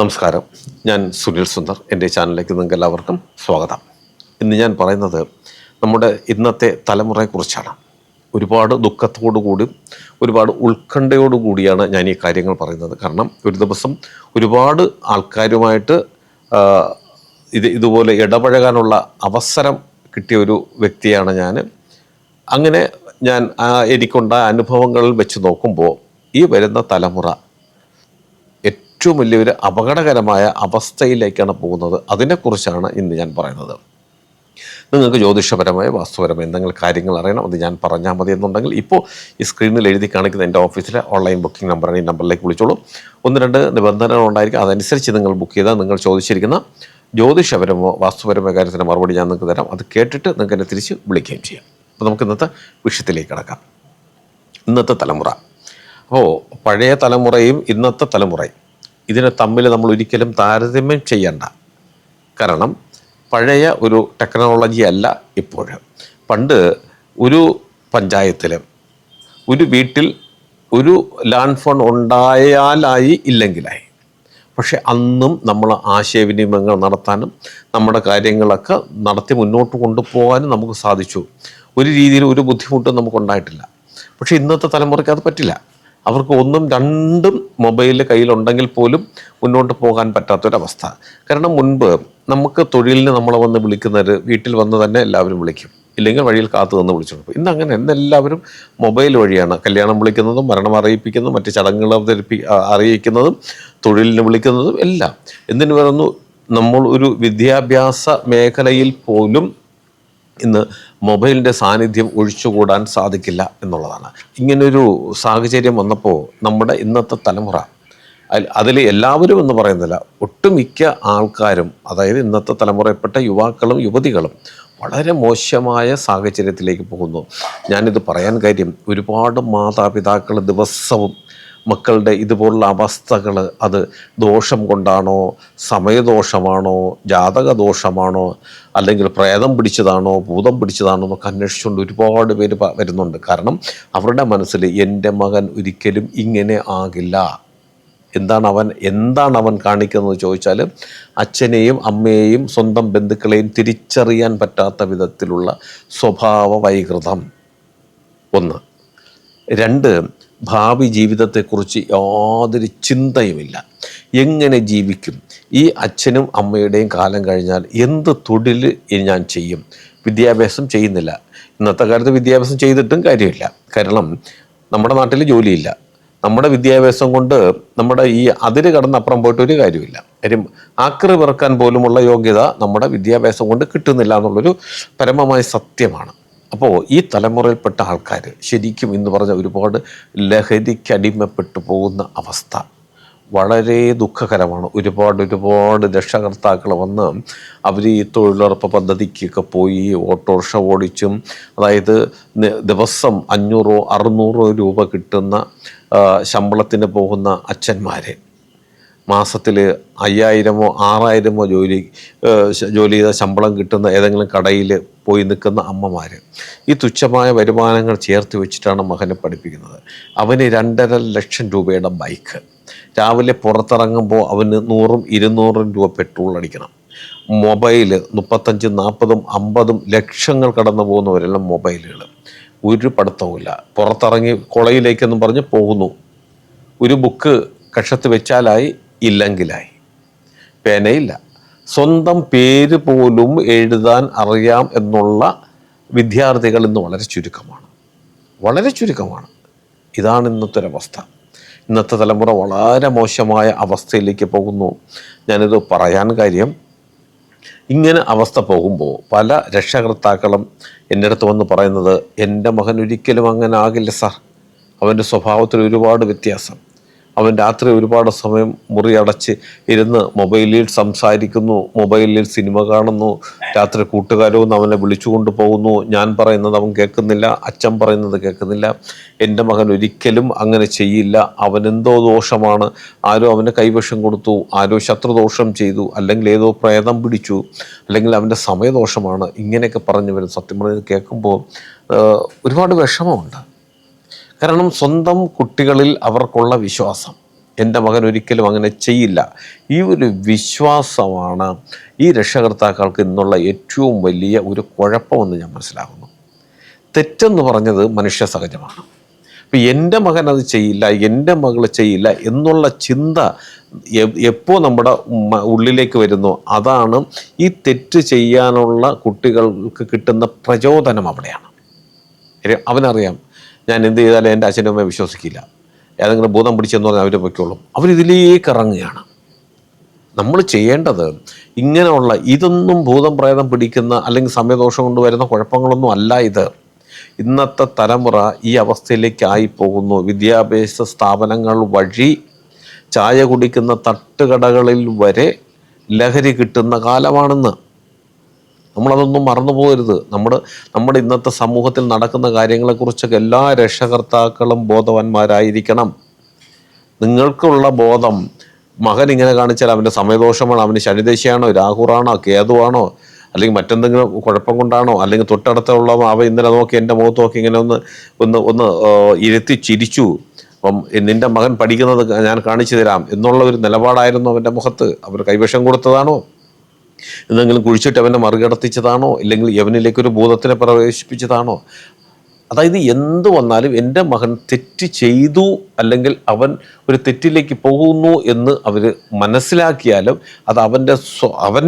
നമസ്കാരം. ഞാൻ സുനിൽ സുന്ദർ. എന്റെ ചാനലിലേക്ക് നിങ്ങൾക്ക് എല്ലാവർക്കും സ്വാഗതം. ഇന്ന് ഞാൻ പറയുന്നത് നമ്മുടെ ഇന്നത്തെ തലമുറയെക്കുറിച്ചാണ്. ഒരുപാട് ദുഃഖത്തോടു കൂടി ഒരുപാട് ഉത്കണ്ഠയോടു കൂടിയാണ് ഞാൻ ഈ കാര്യങ്ങൾ പറയുന്നത്. കാരണം ഒരു ദിവസം ഒരുപാട് ആൾക്കാരുമായിട്ട് ഇത് ഇതുപോലെ ഇടപഴകാനുള്ള അവസരം കിട്ടിയ ഒരു വ്യക്തിയാണ് ഞാൻ. അങ്ങനെ ഞാൻ എനിക്കുണ്ടായ അനുഭവങ്ങളിൽ വെച്ച് നോക്കുമ്പോൾ ഈ വരുന്ന തലമുറ ഏറ്റവും വലിയൊരു അപകടകരമായ അവസ്ഥയിലേക്കാണ് പോകുന്നത്. അതിനെക്കുറിച്ചാണ് ഇന്ന് ഞാൻ പറയുന്നത്. നിങ്ങൾക്ക് ജ്യോതിഷപരമായ വാസ്തുപരമായ എന്തെങ്കിലും കാര്യങ്ങൾ അറിയണം അത് ഞാൻ പറഞ്ഞാൽ മതി എന്നുണ്ടെങ്കിൽ ഇപ്പോൾ ഈ സ്ക്രീനിൽ എഴുതി കാണിക്കുന്ന എന്റെ ഓഫീസിലെ ഓൺലൈൻ ബുക്കിംഗ് നമ്പറാണ് ഈ നമ്പറിലേക്ക് വിളിച്ചോളൂ. ഒന്ന് രണ്ട് നിബന്ധനകൾ ഉണ്ടായിരിക്കും. അതനുസരിച്ച് നിങ്ങൾ ബുക്ക് ചെയ്താൽ നിങ്ങൾ ചോദിച്ചിരിക്കുന്ന ജ്യോതിഷപരമോ വാസ്തുപരമോ കാര്യത്തിന് മറുപടി ഞാൻ നിങ്ങൾക്ക് തരാം. അത് കേട്ടിട്ട് നിങ്ങൾക്ക് എന്നെ തിരിച്ച് വിളിക്കുകയും ചെയ്യാം. അപ്പോൾ നമുക്ക് ഇന്നത്തെ വിഷയത്തിലേക്ക് കിടക്കാം. ഇന്നത്തെ തലമുറ. അപ്പോൾ പഴയ തലമുറയും ഇന്നത്തെ തലമുറയും ഇതിനെ തമ്മിൽ നമ്മൾ ഒരിക്കലും താരതമ്യം ചെയ്യണ്ട. കാരണം പഴയ ഒരു ടെക്നോളജി അല്ല ഇപ്പോൾ. പണ്ട് ഒരു പഞ്ചായത്തിൽ ഒരു വീട്ടിൽ ഒരു ലാൻഡ് ഫോൺ ഉണ്ടായാലായി ഇല്ലെങ്കിലായി. പക്ഷെ അന്നും നമ്മൾ ആശയവിനിമയങ്ങൾ നടത്താനും നമ്മുടെ കാര്യങ്ങളൊക്കെ നടത്തി മുന്നോട്ട് കൊണ്ടുപോകാനും നമുക്ക് സാധിച്ചു. ഒരു രീതിയിൽ ഒരു ബുദ്ധിമുട്ടും നമുക്കുണ്ടായിട്ടില്ല പക്ഷേ ഇന്നത്തെ തലമുറയ്ക്ക് അത് പറ്റില്ല. അവർക്ക് ഒന്നും രണ്ടും മൊബൈൽ കയ്യിലുണ്ടെങ്കിൽ പോലും മുന്നോട്ട് പോകാൻ പറ്റാത്തൊരവസ്ഥ. കാരണം മുൻപ് നമുക്ക് തൊഴിലിന് നമ്മളെ വന്ന് വിളിക്കുന്നവർ വീട്ടിൽ വന്ന് തന്നെ എല്ലാവരും വിളിക്കും. ഇല്ലെങ്കിൽ വഴിയിൽ കാത്തു നിന്ന് വിളിച്ചോണ്ട് ഇന്ന് അങ്ങനെ ഇന്ന് എല്ലാവരും മൊബൈൽ വഴിയാണ്. കല്യാണം വിളിക്കുന്നതും മരണം അറിയിപ്പിക്കുന്നതും മറ്റ് ചടങ്ങുകൾ അവതരിപ്പി അറിയിക്കുന്നതും തൊഴിലിന് വിളിക്കുന്നതും എല്ലാം. എന്തിനു പറയുന്നു? നമ്മൾ ഒരു വിദ്യാഭ്യാസ മേഖലയിൽ പോലും ഇന്ന് മൊബൈലിന്റെ സാന്നിധ്യം ഒഴിച്ചുകൂടാൻ സാധിക്കില്ല എന്നുള്ളതാണ്. ഇങ്ങനൊരു സാഹചര്യം വന്നപ്പോൾ നമ്മുടെ ഇന്നത്തെ തലമുറ അതിൽ എല്ലാവരും എന്ന് പറയുന്നില്ല ഒട്ടുമിക്ക ആൾക്കാരും അതായത് ഇന്നത്തെ തലമുറയിൽപ്പെട്ട യുവാക്കളും യുവതികളും വളരെ മോശമായ സാഹചര്യത്തിലേക്ക് പോകുന്നു. ഞാനിത് പറയാൻ കാര്യം ഒരുപാട് മാതാപിതാക്കൾ ദിവസവും മക്കളുടെ ഇതുപോലുള്ള അവസ്ഥകൾ അത് ദോഷം കൊണ്ടാണോ സമയദോഷമാണോ ജാതക ദോഷമാണോ അല്ലെങ്കിൽ പ്രേതം പിടിച്ചതാണോ ഭൂതം പിടിച്ചതാണോ എന്നൊക്കെ അന്വേഷിച്ചുകൊണ്ട് ഒരുപാട് പേര് വരുന്നുണ്ട്. കാരണം അവരുടെ മനസ്സിൽ എന്റെ മകൻ ഒരിക്കലും ഇങ്ങനെ ആകില്ല. എന്താണ് അവൻ എന്താണ് അവൻ കാണിക്കുന്നത് ചോദിച്ചാൽ അച്ഛനെയും അമ്മയെയും സ്വന്തം ബന്ധുക്കളെയും തിരിച്ചറിയാൻ പറ്റാത്ത വിധത്തിലുള്ള സ്വഭാവ വൈകൃതം. ഒന്ന്. രണ്ട് ഭാവി ജീവിതത്തെക്കുറിച്ച് യാതൊരു ചിന്തയുമില്ല. എങ്ങനെ ജീവിക്കും? ഈ അച്ഛനും അമ്മയുടെയും കാലം കഴിഞ്ഞാൽ എന്ത് തൊഴിൽ ഞാൻ ചെയ്യും? വിദ്യാഭ്യാസം ചെയ്യുന്നില്ല. ഇന്നത്തെ കാലത്ത് വിദ്യാഭ്യാസം ചെയ്തിട്ടും കാര്യമില്ല. കാരണം നമ്മുടെ നാട്ടിൽ ജോലിയില്ല. നമ്മുടെ വിദ്യാഭ്യാസം കൊണ്ട് നമ്മുടെ ഈ അതിര് കടന്നപ്പുറം പോയിട്ട് ഒരു കാര്യമില്ല കാര്യം ആക്രി പിറക്കാൻ പോലുമുള്ള യോഗ്യത നമ്മുടെ വിദ്യാഭ്യാസം കൊണ്ട് കിട്ടുന്നില്ല എന്നുള്ളൊരു പരമമായ സത്യമാണ്. അപ്പോൾ ഈ തലമുറയിൽപ്പെട്ട ആൾക്കാർ ശരിക്കും എന്ന് പറഞ്ഞ ഒരുപാട് ലഹരിക്കടിമപ്പെട്ടു പോകുന്ന അവസ്ഥ വളരെ ദുഃഖകരമാണ്. ഒരുപാട് ഒരുപാട് രക്ഷകർത്താക്കൾ വന്ന് അവർ ഈ തൊഴിലുറപ്പ് പദ്ധതിക്കൊക്കെ പോയി ഓട്ടോറിക്ഷ ഓടിച്ചും അതായത് ദിവസം അഞ്ഞൂറോ അറുന്നൂറോ രൂപ കിട്ടുന്ന ശമ്പളത്തിന് പോകുന്ന അച്ഛന്മാരെ. മാസത്തിൽ അയ്യായിരമോ ആറായിരമോ ജോലി ജോലി ചെയ്ത ശമ്പളം കിട്ടുന്ന ഏതെങ്കിലും കടയിൽ പോയി നിൽക്കുന്ന അമ്മമാർ ഈ തുച്ഛമായ വരുമാനങ്ങൾ ചേർത്ത് വെച്ചിട്ടാണ് മകനെ പഠിപ്പിക്കുന്നത്. അവന് രണ്ടര ലക്ഷം രൂപയുടെ ബൈക്ക്. രാവിലെ പുറത്തിറങ്ങുമ്പോൾ അവന് നൂറും ഇരുന്നൂറും രൂപ പെട്രോൾ അടിക്കണം. മൊബൈൽ മുപ്പത്തഞ്ചും നാൽപ്പതും അമ്പതും ലക്ഷങ്ങൾ കടന്നു പോകുന്നവരെല്ലാം മൊബൈലുകൾ ഒരു പഠിത്തവുമില്ല. പുറത്തിറങ്ങി കുളയിലേക്കെന്നും പറഞ്ഞ് പോകുന്നു. ഒരു ബുക്ക് കക്ഷത്ത് വെച്ചാലായി ഇല്ലെങ്കിലായി. പേനയില്ല. സ്വന്തം പേര് പോലും എഴുതാൻ അറിയാം എന്നുള്ള വിദ്യാർത്ഥികൾ ഇന്ന് വളരെ ചുരുക്കമാണ്. വളരെ ചുരുക്കമാണ്. ഇതാണ് ഇന്നത്തെ ഒരവസ്ഥ. ഇന്നത്തെ തലമുറ വളരെ മോശമായ അവസ്ഥയിലേക്ക് പോകുന്നു. ഞാനിത് പറയാൻ കാര്യം ഇങ്ങനെ അവസ്ഥ പോകുമ്പോൾ പല രക്ഷകർത്താക്കളും എന്റെ അടുത്ത് വന്ന് പറയുന്നത് എന്റെ മകൻ ഒരിക്കലും അങ്ങനെ ആകില്ല സാർ. അവന്റെ സ്വഭാവത്തിൽ ഒരുപാട് വ്യത്യാസം. അവൻ രാത്രി ഒരുപാട് സമയം മുറി അടച്ച് ഇരുന്ന് മൊബൈലിൽ സംസാരിക്കുന്നു മൊബൈലിൽ സിനിമ കാണുന്നു രാത്രി കൂട്ടുകാരവും അവനെ വിളിച്ചുകൊണ്ട് പോകുന്നു ഞാൻ പറയുന്നത് അവൻ കേൾക്കുന്നില്ല അച്ഛൻ പറയുന്നത് കേൾക്കുന്നില്ല. എന്റെ മകൻ ഒരിക്കലും അങ്ങനെ ചെയ്യില്ല. അവനെന്തോ ദോഷമാണ്. ആരോ അവന് കൈവശം കൊടുത്തു ആരോ ശത്രുദോഷം ചെയ്തു അല്ലെങ്കിൽ ഏതോ പ്രേതം പിടിച്ചു അല്ലെങ്കിൽ അവന്റെ സമയദോഷമാണ്. ഇങ്ങനെയൊക്കെ പറഞ്ഞു വരും സത്യം പറഞ്ഞത് കേൾക്കുമ്പോൾ ഒരുപാട് വിഷമമുണ്ട്. കാരണം സ്വന്തം കുട്ടികളിൽ അവർക്കുള്ള വിശ്വാസം. എന്റെ മകൻ ഒരിക്കലും അങ്ങനെ ചെയ്യില്ല. ഈ ഒരു വിശ്വാസമാണ് ഈ രക്ഷകർത്താക്കൾക്ക് ഇന്നുള്ള ഏറ്റവും വലിയ ഒരു കുഴപ്പമെന്ന് ഞാൻ മനസ്സിലാക്കുന്നു. തെറ്റെന്ന് പറഞ്ഞത് മനുഷ്യ സഹജമാണ്. അപ്പം എന്റെ മകൻ അത് ചെയ്യില്ല എന്റെ മകൾ ചെയ്യില്ല എന്നുള്ള ചിന്ത എപ്പോൾ നമ്മുടെ ഉള്ളിലേക്ക് വരുന്നു അതാണ് ഈ തെറ്റ് ചെയ്യാനുള്ള കുട്ടികൾക്ക് കിട്ടുന്ന പ്രചോദനം അവിടെയാണ്. അവനറിയാം ഞാൻ എന്ത് ചെയ്താലും എന്റെ അച്ഛനും അമ്മയെ വിശ്വസിക്കില്ല. ഏതെങ്കിലും ഭൂതം പിടിച്ചെന്ന് പറഞ്ഞാൽ അവർ പൊയ്ക്കോളും. അവരിതിലേക്ക് ഇറങ്ങുകയാണ്. നമ്മൾ ചെയ്യേണ്ടത് ഇങ്ങനെയുള്ള ഇതൊന്നും ഭൂതം പ്രേതം പിടിക്കുന്ന അല്ലെങ്കിൽ സമയദോഷം കൊണ്ട് വരുന്ന കുഴപ്പങ്ങളൊന്നും അല്ല ഇത്. ഇന്നത്തെ തലമുറ ഈ അവസ്ഥയിലേക്കായി പോകുന്നു. വിദ്യാഭ്യാസ സ്ഥാപനങ്ങൾ വഴി ചായ കുടിക്കുന്ന തട്ടുകടകളിൽ വരെ ലഹരി കിട്ടുന്ന കാലമാണെന്ന്. നമ്മളതൊന്നും മറന്നു പോകരുത് നമ്മുടെ നമ്മുടെ ഇന്നത്തെ സമൂഹത്തിൽ നടക്കുന്ന കാര്യങ്ങളെക്കുറിച്ചൊക്കെ എല്ലാ രക്ഷകർത്താക്കളും ബോധവാന്മാരായിരിക്കണം. നിങ്ങൾക്കുള്ള ബോധം മകൻ ഇങ്ങനെ കാണിച്ചാൽ അവന്റെ സമയദോഷമാണ് അവന് ശനിദശയാണോ രാഹുറാണോ കേതുവാണോ അല്ലെങ്കിൽ മറ്റെന്തെങ്കിലും കുഴപ്പം കൊണ്ടാണോ അല്ലെങ്കിൽ തൊട്ടടുത്തുള്ള അവ ഇന്നലെ നോക്കി എന്റെ മുഖത്ത് നോക്കി ഇങ്ങനെ ഒന്ന് ഒന്ന് ഒന്ന് ഇരുത്തി ചിരിച്ചു. അപ്പം നിന്റെ മകൻ പഠിക്കുന്നത് ഞാൻ കാണിച്ചു തരാം. എന്നുള്ള ഒരു നിലപാടായിരുന്നു അവന്റെ മുഖത്ത്. അവർ കൈവശം കൊടുത്തതാണോ? എന്തെങ്കിലും കുഴിച്ചിട്ട് അവനെ മറികടത്തിച്ചതാണോ? ഇല്ലെങ്കിൽ യവനിലേക്ക് ഒരു ഭൂതത്തിനെ പ്രവേശിപ്പിച്ചതാണോ? അതായത് എന്ത് വന്നാലും എന്റെ മകൻ തെറ്റ് ചെയ്തു അല്ലെങ്കിൽ അവൻ ഒരു തെറ്റിലേക്ക് പോകുന്നു എന്ന് അവർ മനസ്സിലാക്കിയാലും അത് അവന്റെ അവൻ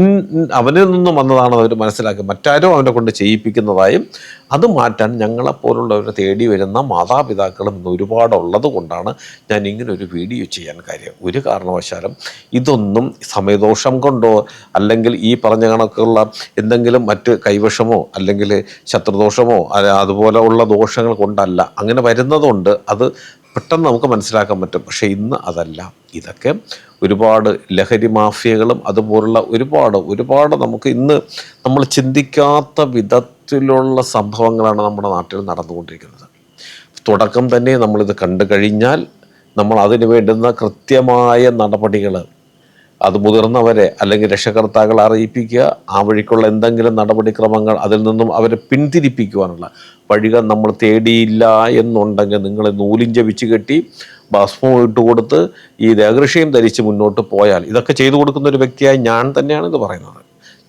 അവനിൽ നിന്നും വന്നതാണെന്ന് അവർ മനസ്സിലാക്കി മറ്റാരോ അവനെ കൊണ്ട് ചെയ്യിപ്പിക്കുന്നതായും അത് മാറ്റാൻ ഞങ്ങളെപ്പോലുള്ളവരെ തേടി വരുന്ന മാതാപിതാക്കളും ഇന്ന് ഒരുപാടുള്ളത് കൊണ്ടാണ് ഞാൻ ഇങ്ങനെ ഒരു വീഡിയോ ചെയ്യാൻ കാര്യം. ഒരു കാരണവശാലും ഇതൊന്നും സമയദോഷം കൊണ്ടോ അല്ലെങ്കിൽ ഈ പറഞ്ഞ കണക്കുള്ള എന്തെങ്കിലും മറ്റ് കൈവശമോ അല്ലെങ്കിൽ ശത്രുദോഷമോ അതുപോലെ ഉള്ള ദോഷങ്ങൾ കൊണ്ടല്ല. അങ്ങനെ വരുന്നതുകൊണ്ട് അത് പെട്ടെന്ന് നമുക്ക് മനസ്സിലാക്കാൻ പറ്റും. പക്ഷേ ഇന്ന് അതല്ല. ഇതൊക്കെ ഒരുപാട് ലഹരി മാഫിയകളും അതുപോലുള്ള ഒരുപാട് ഒരുപാട് നമുക്ക് ഇന്ന് നമ്മൾ ചിന്തിക്കാത്ത വിധത്തിലുള്ള സംഭവങ്ങളാണ് നമ്മുടെ നാട്ടിൽ നടന്നുകൊണ്ടിരിക്കുന്നത്. തുടക്കം തന്നെ നമ്മളിത് കണ്ടു കഴിഞ്ഞാൽ നമ്മൾ അതിന് വേണ്ടുന്ന കൃത്യമായ നടപടികൾ അത് മുതിർന്നവരെ അല്ലെങ്കിൽ രക്ഷകർത്താക്കളെ അറിയിപ്പിക്കുക ആ വഴിക്കുള്ള എന്തെങ്കിലും നടപടിക്രമങ്ങൾ അതിൽ നിന്നും അവരെ പിന്തിരിപ്പിക്കുവാനുള്ള വഴികൾ നമ്മൾ തേടിയില്ല എന്നുണ്ടെങ്കിൽ നിങ്ങളെ നൂലിഞ്ച വിച്ച് കെട്ടി ഭസ്മം ഇട്ട് കൊടുത്ത് ഈ ദേഹൃഷയും ധരിച്ച് മുന്നോട്ട് പോയാൽ ഇതൊക്കെ ചെയ്തു കൊടുക്കുന്ന ഒരു വ്യക്തിയായി ഞാൻ തന്നെയാണ് ഇത് പറയുന്നത്.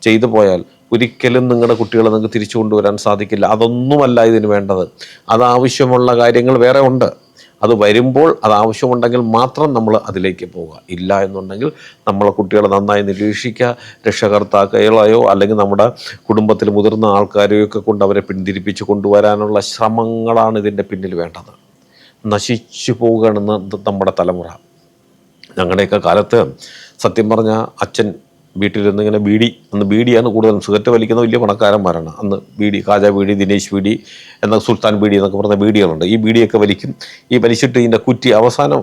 ചെയ്തു പോയാൽ ഒരിക്കലും നിങ്ങളുടെ കുട്ടികളെ നിങ്ങൾക്ക് തിരിച്ചു കൊണ്ടുവരാൻ സാധിക്കില്ല. അതൊന്നുമല്ല ഇതിന് വേണ്ടത്. അതാവശ്യമുള്ള കാര്യങ്ങൾ വേറെ ഉണ്ട്. അത് വരുമ്പോൾ അത് ആവശ്യമുണ്ടെങ്കിൽ മാത്രം നമ്മൾ അതിലേക്ക് പോവുക. ഇല്ല എന്നുണ്ടെങ്കിൽ നമ്മളെ കുട്ടികളെ നന്നായി നിരീക്ഷിക്കുക രക്ഷകർത്താക്കളെയോ അല്ലെങ്കിൽ നമ്മുടെ കുടുംബത്തിൽ മുതിർന്ന ആൾക്കാരെയോ ഒക്കെ കൊണ്ട് അവരെ പിന്തിരിപ്പിച്ച് കൊണ്ടുവരാനുള്ള ശ്രമങ്ങളാണ് ഇതിന്റെ പിന്നിൽ വേണ്ടത്. നശിച്ചു പോവുകയാണെന്ന് നമ്മുടെ തലമുറ. ഞങ്ങളുടെയൊക്കെ കാലത്ത് സത്യം പറഞ്ഞാൽ അച്ഛൻ വീട്ടിലിരുന്ന് ഇങ്ങനെ ബീഡി അന്ന് ബീഡിയാണ് കൂടുതലും. സിഗരറ്റ് വലിക്കുന്ന വലിയ പണക്കാരന്മാരാണ്. അന്ന് ബീഡി കാജ ബീഡി ദിനേശ് ബീഡി എന്ന സുൽത്താൻ ബീഡി എന്നൊക്കെ പറഞ്ഞ ബീഡികളുണ്ട്. ഈ ബീഡിയൊക്കെ വലിക്കും. ഈ വലിച്ചിട്ട് ഇതിന്റെ കുറ്റി അവസാനം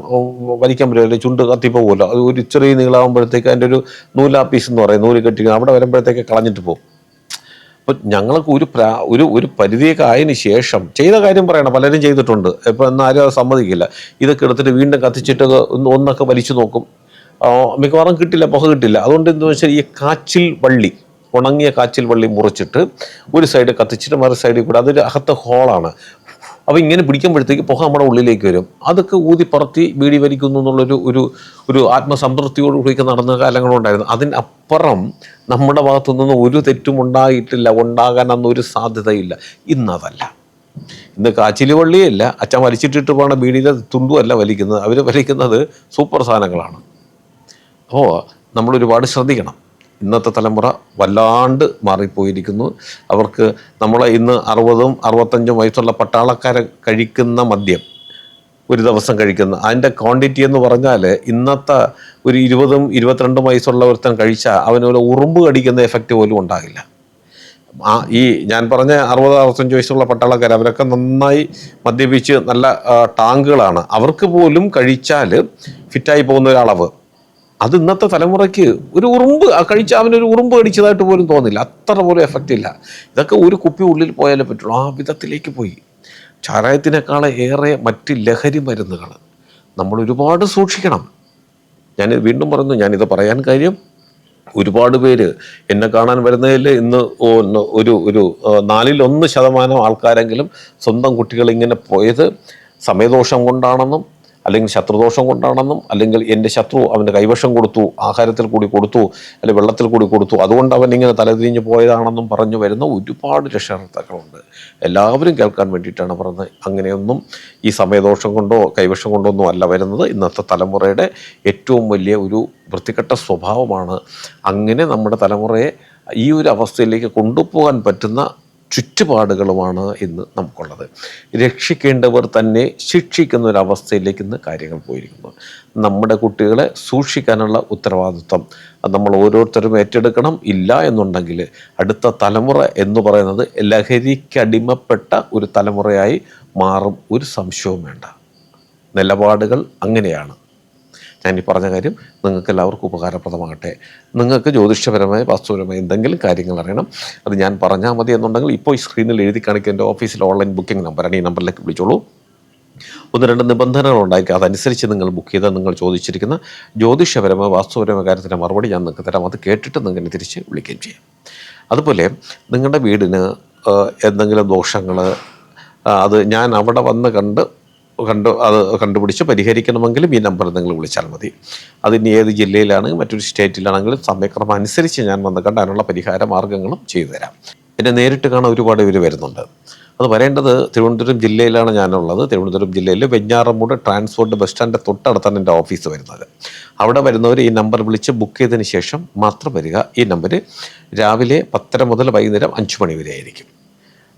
വലിക്കാൻ പറ്റില്ല ചുണ്ട് കത്തിപ്പോകുമല്ലോ. അത് ഒരു ചെറിയ നീളാകുമ്പോഴത്തേക്ക് അതിന്റെ ഒരു നൂലാപ്പീസ് എന്ന് പറയും. നൂൽ കെട്ടി അവിടെ വരുമ്പോഴത്തേക്ക് കളഞ്ഞിട്ട് പോകും. അപ്പോൾ ഞങ്ങൾക്ക് ഒരു പ്രാ ഒരു ഒരു പരിധിയൊക്കെ ആയതിനു ശേഷം ചെയ്ത കാര്യം പറയണം. പലരും ചെയ്തിട്ടുണ്ട്. ഇപ്പം എന്നാലും അത് സമ്മതിക്കില്ല. ഇതൊക്കെ എടുത്തിട്ട് വീണ്ടും കത്തിച്ചിട്ട് ഒന്ന് ഒന്നൊക്കെ വലിച്ചു നോക്കും. മിക്കവാറും കിട്ടില്ല പുക കിട്ടില്ല. അതുകൊണ്ട് എന്താ വെച്ചാൽ ഈ കാച്ചിൽ വള്ളി ഉണങ്ങിയ കാച്ചിൽ വള്ളി മുറിച്ചിട്ട് ഒരു സൈഡ് കത്തിച്ചിട്ട് മറു സൈഡിൽ കൂടെ അതൊരു അകത്തെ ഹോളാണ് അപ്പോൾ ഇങ്ങനെ പിടിക്കുമ്പോഴത്തേക്ക് പുക നമ്മുടെ ഉള്ളിലേക്ക് വരും. അതൊക്കെ ഊതി പറത്തി ബീഡി വലിക്കുന്നു എന്നുള്ളൊരു ഒരു ഒരു ആത്മസംതൃപ്തിയോടുകൂടിയൊക്കെ നടന്ന കാലങ്ങളുണ്ടായിരുന്നു അതിനപ്പുറം നമ്മുടെ ഭാഗത്തു നിന്ന് ഒരു തെറ്റും ഉണ്ടായിട്ടില്ല ഉണ്ടാകാൻ അന്നൊരു സാധ്യതയില്ല. ഇന്നതല്ല. ഇന്ന് കാച്ചിലി വള്ളിയല്ല. അച്ഛൻ വലിച്ചിട്ടിട്ട് പോണ ബീഡിയിലെ തുണ്ടുമല്ല വലിക്കുന്നത്. അവർ വലിക്കുന്നത് സൂപ്പർ സാധനങ്ങളാണ്. അപ്പോൾ നമ്മൾ ഒരുപാട് ശ്രദ്ധിക്കണം. ഇന്നത്തെ തലമുറ വല്ലാണ്ട് മാറിപ്പോയിരിക്കുന്നു. അവർക്ക് നമ്മളെ ഇന്ന് അറുപതും അറുപത്തഞ്ചും വയസ്സുള്ള പട്ടാളക്കാരെ കഴിക്കുന്ന മദ്യം ഒരു ദിവസം കഴിക്കുന്ന അതിന്റെ ക്വാണ്ടിറ്റി എന്ന് പറഞ്ഞാൽ ഇന്നത്തെ ഒരു ഇരുപതും ഇരുപത്തിരണ്ടും വയസ്സുള്ള ഒരുത്തൻ കഴിച്ചാൽ അവനൊരു ഉറുമ്പ് കടിക്കുന്ന എഫക്റ്റ് പോലും ഉണ്ടാകില്ല. ആ ഈ ഞാൻ പറഞ്ഞ അറുപത് അറുപത്തഞ്ച് വയസ്സുള്ള പട്ടാളക്കാർ അവരൊക്കെ നന്നായി മദ്യപിച്ച് നല്ല ടാങ്കുകളാണ്. അവർക്ക് പോലും കഴിച്ചാൽ ഫിറ്റായി പോകുന്ന ഒരളവ്. അത് ഇന്നത്തെ തലമുറയ്ക്ക് ഒരു ഉറുമ്പ് കഴിച്ച അവനൊരു ഉറുമ്പ് കടിച്ചതായിട്ട് പോലും തോന്നില്ല. അത്ര പോലും എഫക്റ്റ് ഇല്ല. ഇതൊക്കെ ഒരു കുപ്പി ഉള്ളിൽ പോയാലേ പറ്റുള്ളൂ. ആ വിധത്തിലേക്ക് പോയി. ചാരായത്തിനേക്കാളെ ഏറെ മറ്റ് ലഹരി മരുന്നുകൾ നമ്മൾ ഒരുപാട് സൂക്ഷിക്കണം. ഞാൻ വീണ്ടും പറയുന്നു. ഞാനിത് പറയാൻ കാര്യം ഒരുപാട് പേര് എന്നെ കാണാൻ വരുന്നതിൽ ഇന്ന് ഒരു ഒരു നാലിൽ ഒന്ന് ശതമാനം ആൾക്കാരെങ്കിലും സ്വന്തം കുട്ടികൾ ഇങ്ങനെ പോയത് സമയദോഷം കൊണ്ടാണെന്നും അല്ലെങ്കിൽ ശത്രുദോഷം കൊണ്ടാണെന്നും അല്ലെങ്കിൽ എന്റെ ശത്രു അവന്റെ കൈവശം കൊടുത്തു ആഹാരത്തിൽ കൂടി കൊടുത്തു അല്ലെങ്കിൽ വെള്ളത്തിൽ കൂടി കൊടുത്തു അതുകൊണ്ട് അവൻ ഇങ്ങനെ തലതിരിഞ്ഞ് പോയതാണെന്നും പറഞ്ഞു വരുന്ന ഒരുപാട് രക്ഷകർത്താക്കളുണ്ട്. എല്ലാവരും കേൾക്കാൻ വേണ്ടിയിട്ടാണ് പറഞ്ഞത്. അങ്ങനെയൊന്നും ഈ സമയദോഷം കൊണ്ടോ കൈവശം കൊണ്ടോ ഒന്നും അല്ല വരുന്നത്. ഇന്നത്തെ തലമുറയുടെ ഏറ്റവും വലിയ ഒരു വൃത്തികെട്ട സ്വഭാവമാണ് അങ്ങനെ നമ്മുടെ തലമുറയെ ഈ ഒരു അവസ്ഥയിലേക്ക് കൊണ്ടുപോകാൻ പറ്റുന്ന ചുറ്റുപാടുകളുമാണ് ഇന്ന് നമുക്കുള്ളത്. രക്ഷിക്കേണ്ടവർ തന്നെ ശിക്ഷിക്കുന്ന ഒരു അവസ്ഥയിലേക്ക് ഇന്ന് കാര്യങ്ങൾ പോയിരിക്കുന്നു. നമ്മുടെ കുട്ടികളെ സൂക്ഷിക്കാനുള്ള ഉത്തരവാദിത്വം നമ്മൾ ഓരോരുത്തരും ഏറ്റെടുക്കണം. ഇല്ല എന്നുണ്ടെങ്കിൽ അടുത്ത തലമുറ എന്ന് പറയുന്നത് ലഹരിക്കടിമപ്പെട്ട ഒരു തലമുറയായി മാറും. ഒരു സംശയവും വേണ്ട. നിലപാടുകൾ അങ്ങനെയാണ്. ഞാൻ ഈ പറഞ്ഞ കാര്യം നിങ്ങൾക്ക് എല്ലാവർക്കും ഉപകാരപ്രദമാകട്ടെ. നിങ്ങൾക്ക് ജ്യോതിഷപരമായ വാസ്തുപരമായ എന്തെങ്കിലും കാര്യങ്ങൾ അറിയണം അത് ഞാൻ പറഞ്ഞാൽ മതി എന്നുണ്ടെങ്കിൽ ഇപ്പോൾ ഈ സ്ക്രീനിൽ എഴുതി കാണിക്കുന്ന എന്റെ ഓഫീസിലെ ഓൺലൈൻ ബുക്കിംഗ് നമ്പറാണ് ഈ നമ്പറിലേക്ക് വിളിച്ചോളൂ. ഒന്ന് രണ്ട് നിബന്ധനകൾ ഉണ്ടായിരിക്കും. അതനുസരിച്ച് നിങ്ങൾ ബുക്ക് ചെയ്താൽ നിങ്ങൾ ചോദിച്ചിരിക്കുന്ന ജ്യോതിഷപരമായ വാസ്തുപരമായ കാര്യത്തിന്റെ മറുപടി ഞാൻ നിങ്ങൾക്ക് തരാം. അത് കേട്ടിട്ട് നിങ്ങൾ തിരിച്ച് വിളിക്കുകയും ചെയ്യാം. അതുപോലെ നിങ്ങളുടെ വീടിന് എന്തെങ്കിലും ദോഷങ്ങൾ അത് ഞാൻ അവിടെ വന്ന് കണ്ട് കണ്ട് അത് കണ്ടുപിടിച്ച് പരിഹരിക്കണമെങ്കിലും ഈ നമ്പറിൽ നിങ്ങൾ വിളിച്ചാൽ മതി. അതിന് ഏത് ജില്ലയിലാണ് മറ്റൊരു സ്റ്റേറ്റിലാണെങ്കിലും സമയക്രമം അനുസരിച്ച് ഞാൻ വന്ന് കണ്ട് അതിനുള്ള പരിഹാര മാർഗങ്ങളും ചെയ്തു തരാം. എന്നെ നേരിട്ട് കാണാൻ ഒരുപാട് പേര് വരുന്നുണ്ട്. അത് വരേണ്ടത് തിരുവനന്തപുരം ജില്ലയിലാണ് ഞാനുള്ളത്. തിരുവനന്തപുരം ജില്ലയിൽ വെഞ്ഞാറമൂട് ട്രാൻസ്പോർട്ട് ബസ് സ്റ്റാൻഡിന്റെ തൊട്ടടുത്താണ് എന്റെ ഓഫീസ് വരുന്നത്. അവിടെ വരുന്നവർ ഈ നമ്പർ വിളിച്ച് ബുക്ക് ചെയ്തതിന് ശേഷം മാത്രം വരിക. ഈ നമ്പർ രാവിലെ പത്തര മുതൽ വൈകുന്നേരം അഞ്ച് മണി വരെ ആയിരിക്കും.